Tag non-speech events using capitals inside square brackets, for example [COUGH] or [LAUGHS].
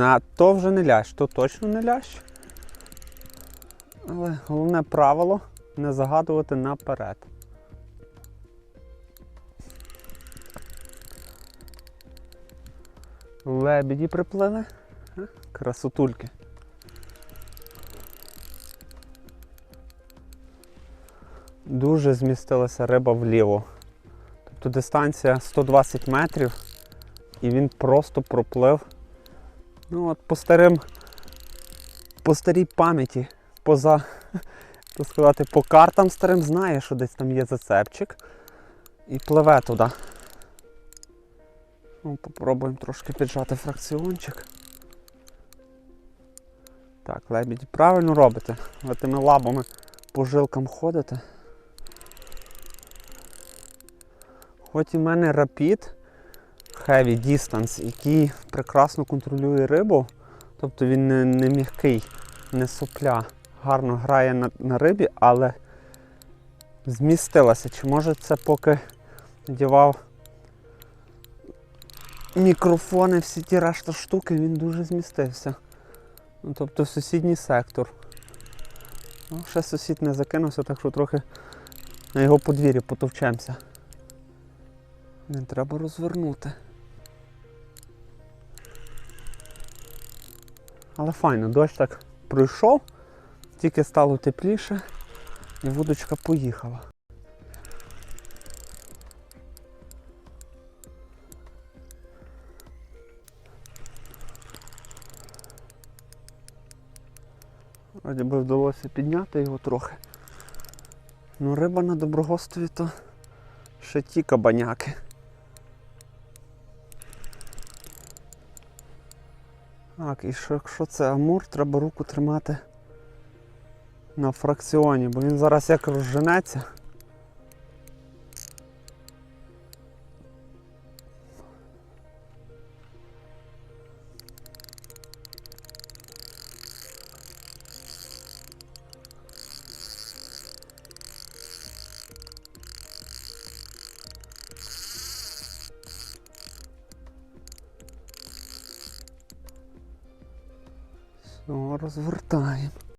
А то вже не лящ, то точно не лящ. Але головне правило не загадувати наперед. Лебеді приплили. Красотульки. Дуже змістилася риба вліво. Тобто дистанція 120 метрів і він просто проплив. Ну от по старим, по старій пам'яті, поза, [LAUGHS] так сказати, по картам старим знає, що десь там є зацепчик. І пливе туди. Ну, попробуємо трошки піджати фракціончик. Так, лебіді, правильно робите. Ви тими лабами по жилкам ходите. Хоч і в мене рапід Heavy Distance, який прекрасно контролює рибу, тобто він не, не м'який, не сопля, гарно грає на, на рибі, але змістилася. Чи може це поки дівав мікрофони, всі ті решта штуки, він дуже змістився. Ну, тобто в сусідній сектор. Ну, ще сусід не закинувся, так що трохи на його подвір'ї потовчемося. Не треба розвернути. Але файно, дощ так пройшов, тільки стало тепліше і вудочка поїхала. Вроді би вдалося підняти його трохи. Ну риба на доброгостові то ще ті кабаняки. Так, і що, якщо це амур, треба руку тримати на фракціоні, бо він зараз як розженеться. Розвертаємо.